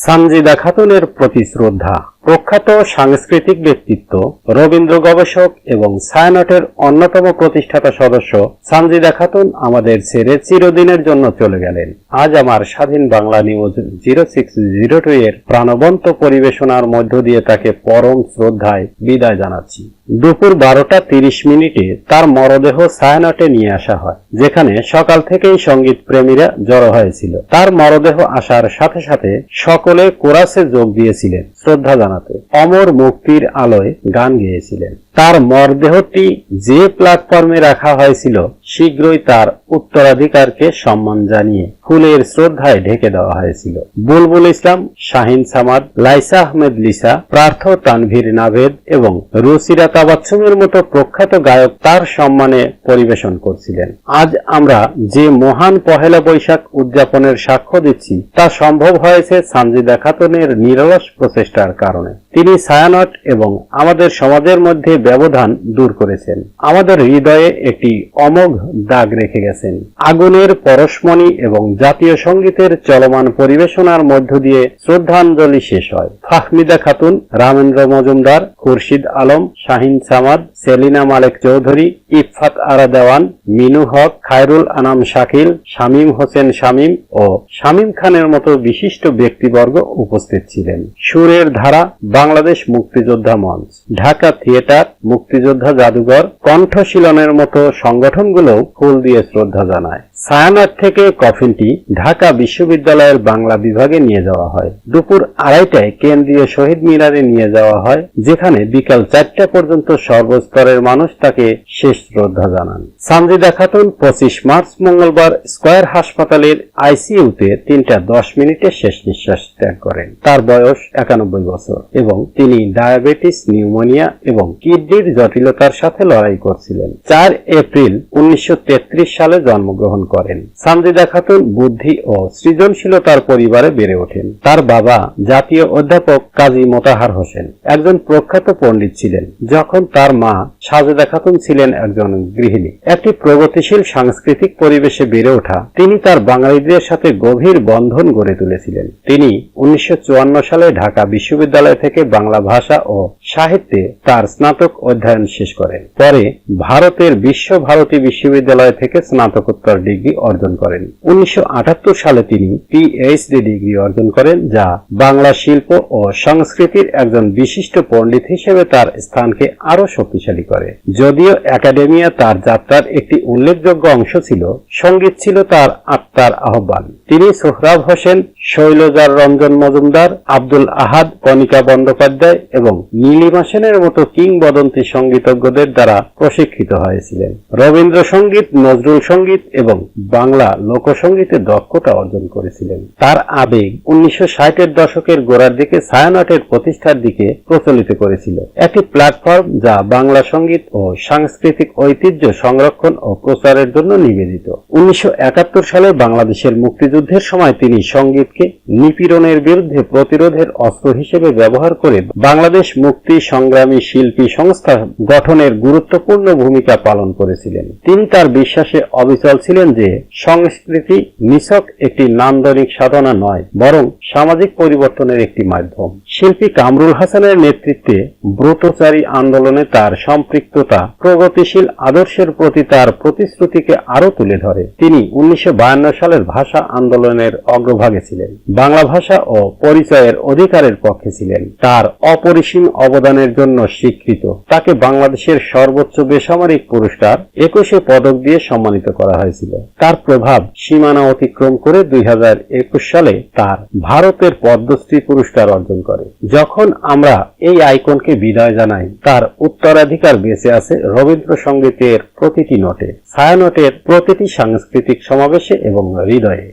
সানজিদা খাতুনের প্রতি শ্রদ্ধা প্রখ্যাত সাংস্কৃতিক ব্যক্তিত্ব, রবীন্দ্র গবেষক এবং ছায়ানটের অন্যতম প্রতিষ্ঠাতা সদস্য সানজিদা খাতুন আমাদের ছেড়ে চিরদিনের জন্য চলে গেলেন। আজ আমার Swadhin Bangla news zero six zero two এর প্রাণবন্ত পরিবেশনার মধ্য দিয়ে তাকে পরম শ্রদ্ধায় বিদায় জানাচ্ছি। দুপুর বারোটা তিরিশ মিনিটে তার মরদেহ ছায়ানটে নিয়ে আসা হয়, যেখানে সকাল থেকেই সংগীত প্রেমীরা জড়ো হয়েছিল। তার মরদেহ আসার সাথে সাথে সকলে কোরাসে যোগ দিয়েছিলেন শ্রদ্ধা জানাতে। অমর মুক্তির আলোয় গান গেয়েছিলেন। তার মরদেহটি যে প্ল্যাটফর্মে রাখা হয়েছিল, শীঘ্রই তার উত্তরাধিকারকে সম্মান জানিয়ে ফুলের শ্রদ্ধায় ঢেকে দেওয়া হয়েছিল। বুলবুল ইসলাম, শাহিন সামাদ, লাইসা আহমেদ লিসা প্রার্থ তানভীর নাভেদ এবং রুসিরা তাবাচ্ছুমের মতো প্রখ্যাত গায়ক তার সম্মানে পরিবেশন করছিলেন। আজ আমরা যে মহান পহেলা বৈশাখ উদযাপনের সাক্ষ্য দিচ্ছি, তা সম্ভব হয়েছে সানজিদা খাতুনের নিরলস প্রচেষ্টার কারণে। তিনি ছায়ানট এবং আমাদের সমাজের মধ্যে ব্যবধান দূর করেছেন। আমাদের হৃদয়ে একটি অমোঘ দাগ রেখে গেছেন। আগুনের পরশমণি এবং জাতীয় সঙ্গীতের চলমান পরিবেশনার মধ্য দিয়ে শ্রদ্ধাঞ্জলি শেষ হয়। ফাহমিদা খাতুন, রামেন্দ্র মজুমদার, খুরশিদ আলম, শাহিন সামাদ সেলিনা মালেক চৌধুরী, ইফাত আরা দেওয়ান মিনু হক, খায়রুল আনাম শাকিল, শামীম হোসেন শামীম ও শামীম খানের মতো বিশিষ্ট ব্যক্তিবর্গ উপস্থিত ছিলেন। সুরের ধারা, বাংলাদেশ মুক্তিযোদ্ধা মঞ্চ। ঢাকা থিয়েটার, মুক্তিযোদ্ধা জাদুঘর, কণ্ঠশীলনের মতো সংগঠনগুলো ফুল দিয়ে শ্রদ্ধা জানায়। সায়ানার থেকে কফিনটি ঢাকা বিশ্ববিদ্যালয়ের বাংলা বিভাগে নিয়ে যাওয়া হয়। দুপুর আড়াইটায় কেন্দ্রীয় শহীদ মিনারে নিয়ে যাওয়া হয়, যেখানে বিকাল চারটা পর্যন্ত সর্বস্তরের মানুষ তাকে শেষ শ্রদ্ধা জানান। সানজিদা খাতুন পঁচিশ মার্চ মঙ্গলবার স্কয়ার হাসপাতালের আইসিইউতে তিনটা দশ মিনিটে শেষ নিঃশ্বাস ত্যাগ করেন। তার বয়স একানব্বই বছর এবং তিনি ডায়াবেটিস, নিউমোনিয়া এবং কিডনির জটিলতার সাথে লড়াই করছিলেন। চার এপ্রিল উনিশশো তেত্রিশ সালে জন্মগ্রহণ করেন। সানজিদা খাতুন বুদ্ধি ও সৃজনশীলতার পরিবারে বেড়ে ওঠেন। তার বাবা জাতীয় অধ্যাপক কাজী মোতাহার হোসেন একজন প্রখ্যাত পণ্ডিত ছিলেন। যখন তার মা সাজেদা খাতুন ছিলেন একজন গৃহিণী। একটি প্রগতিশীল সাংস্কৃতিক পরিবেশে বেড়ে ওঠা, তিনি তার বাঙালিদের সাথে গভীর বন্ধন গড়ে তুলেছিলেন। তিনি উনিশশো চুয়ান্ন সালে ঢাকা বিশ্ববিদ্যালয় থেকে বাংলা ভাষা ও সাহিত্যে তার স্নাতক অধ্যয়ন শেষ করেন পরে ভারতের বিশ্ব ভারতী বিশ্ববিদ্যালয় থেকে স্নাতকোত্তর ডিগ্রি অর্জন করেন। উনিশশো আটাত্তর সালে তিনি পিএইচডি ডিগ্রি অর্জন করেন, যা বাংলা শিল্প ও সংস্কৃতির একজন বিশিষ্ট পণ্ডিত হিসেবে তার স্থানকে আরও শক্তিশালী করে। যদিও একাডেমিয়া তার যাত্রার একটি উল্লেখযোগ্য অংশ ছিল, সংগীত ছিল তার আত্মার আহ্বান। তিনি সোহরাব হোসেন, শৈলজার রঞ্জন মজুমদার, আব্দুল আহাদ, কণিকা বন্দ্যোপাধ্যায় এবং নীলিমা সেনের মতো কিংবদন্তি সঙ্গীতজ্ঞদের দ্বারা প্রশিক্ষিত হয়েছিলেন। রবীন্দ্রসঙ্গীত নজরুল সংগীত এবং বাংলা লোকসঙ্গীতে দক্ষতা অর্জন করেছিলেন। তার আবেগ উনিশশো ষাটের দশকের গোড়ার দিকে ছায়ানটের প্রতিষ্ঠার দিকে প্রচলিত করেছিল। একটি প্ল্যাটফর্ম যা বাংলা সংগীত ও সাংস্কৃতিক ঐতিহ্য সংরক্ষণ ও প্রচারের জন্য নিবেদিত। উনিশশো একাত্তর সালে বাংলাদেশের মুক্তিযুদ্ধের সময় তিনি সঙ্গীতকে নিপীড়নের বিরুদ্ধে প্রতিরোধের অস্ত্র হিসেবে ব্যবহার করে বাংলাদেশ মুক্তি সংগ্রামী শিল্পী সংস্থা গঠনের গুরুত্বপূর্ণ ভূমিকা পালন করেছিলেন। তিনি তার বিশ্বাসে অবিচল ছিলেন যে সংস্কৃতি নিছক একটি নান্দনিক সাধনা নয়, বরং সামাজিক পরিবর্তনের একটি মাধ্যম। শিল্পী কামরুল হাসানের নেতৃত্বে ব্রতচারী আন্দোলনে তার সম্পৃক্ততা প্রগতিশীল আদর্শের প্রতি তার প্রতিশ্রুতিকে আরও তুলে ধরে। তিনি উনিশশো বায়ান্ন সালের ভাষা আন্দোলনের অগ্রভাগে ছিলেন। বাংলা ভাষা ও পরিচয়ের অধিকারের পক্ষে ছিলেন। তার অপরিসীম অবদানের জন্য স্বীকৃত। তাকে বাংলাদেশের সর্বোচ্চ বেসামরিক পুরস্কার একুশে পদক দিয়ে সম্মানিত করা হয়েছিল। তার প্রভাব সীমানা অতিক্রম করে দুই সালে তার ভারতের পদ্মশ্রী পুরস্কার অর্জন করে। যখন আমরা এই আইকনকে বিদায় জানাই, তার উত্তরাধিকার বেঁচে আছে রবীন্দ্রসঙ্গীতের প্রতিটি নোটে, ছায়ানটের প্রতিটি সাংস্কৃতিক সমাবেশে এবং হৃদয়ে।